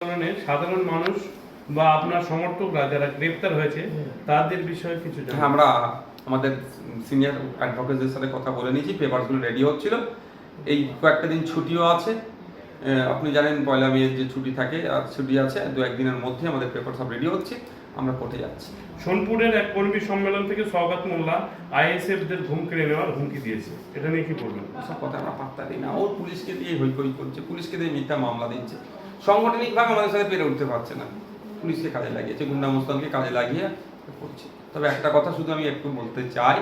আন্দোলনে সাধারণ মানুষ বা আপনার সমর্থকরা যারা গ্রেপ্তার হয়েছে তাদের বিষয়ে কিছু জানেন আমরা আমাদের সিনিয়র অ্যাডভোকেটদের সাথে কথা বলে নিয়েছি পেপারসগুলো রেডি হচ্ছিল। এই কয়েকটা দিন ছুটিও আছে। আপনি জানেন পয়লা মেয়ের যে ছুটি থাকে আর ছুটি আছে দু একদিনের মধ্যে আমাদের পেপার সব রেডি হচ্ছে আমরা কোর্টে যাচ্ছি। সোনপুরের এক কর্মী সম্মেলন থেকে সওগাত মোল্লা আইএসএফ দের ঘুম কেড়ে নেওয়ার হুমকি দিয়েছে। এটা নিয়ে কি বলবেন? ওসব কথা আমরা পাত্তা দিই না। ওর পুলিশকে দিয়ে হই করছে। পুলিশকে দিয়ে মিথ্যা মামলা দিচ্ছে। সাংগঠনিকভাবে আমাদের সাথে পেরে উঠতে পারছে না। পুলিশকে কাজে লাগিয়েছে গুন্ডা মুস্তানকে কাজে লাগিয়ে করছে। তবে একটা কথা শুধু আমি একটু বলতে চাই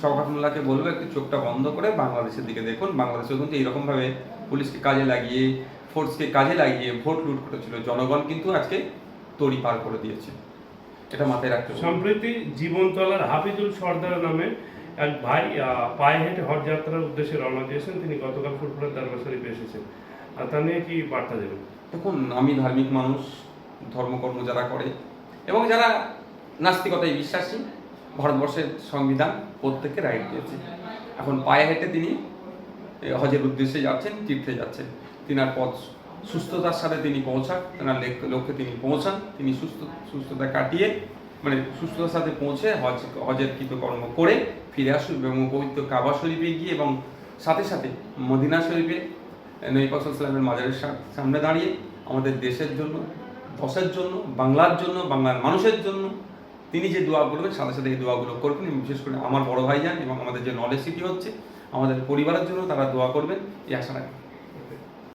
শওকাতুল্লাহকে বলব, একটু চোখটা বন্ধ করে বাংলাদেশের দিকে দেখুন। বাংলাদেশে কিন্তু এইরকমভাবে পুলিশকে কাজে লাগিয়ে, ফোর্সকে কাজে লাগিয়ে ভোট লুট করেছিল। জনগণ কিন্তু আজকে তড়ি পার করে দিয়েছে। এটা মাথায় রাখতে। সম্প্রতি জীবনতলার হাফিজুল সর্দার নামে এক ভাই পায়ে হেঁটে হজ যাত্রার উদ্দেশ্যে রওনা দিয়েছেন। তিনি গতকাল ফুরফুরের দরবার শরীফে এসেছেন। আর তা নিয়ে কি বার্তা দেবেন? দেখুন, আমি ধার্মিক মানুষ, ধর্মকর্ম যারা করে, এবং যারা নাস্তিকতায় বিশ্বাসী, ভারতবর্ষের সংবিধান প্রত্যেককে রাইট দিয়েছে। এখন পায়ে হেঁটে তিনি হজের উদ্দেশ্যে যাচ্ছেন, তীর্থে যাচ্ছেন। তিনার পথ সুস্থতার সাথে তিনি পৌঁছান তেনার লেক- লক্ষ্যে তিনি পৌঁছান, তিনি সুস্থ, সুস্থতা কাটিয়ে মানে সুস্থতার সাথে পৌঁছে হজ, হজের কৃতকর্ম করে ফিরে আসুন এবং পবিত্র কাবা শরীফে গিয়ে, এবং সাথে সাথে মদিনা শরীফে সাল্লামের মাজারের সামনে দাঁড়িয়ে আমাদের দেশের জন্য, দশের জন্য, বাংলার জন্য, বাংলার মানুষের জন্য তিনি যে দোয়া করবেন, সাথে সাথে এই দোয়াগুলো করবেন বিশেষ করে আমার বড় ভাইজান এবং আমাদের যে নলেজ সিটি হচ্ছে, আমাদের পরিবারের জন্য তারা দোয়া করবেন, এই আশা রাখি।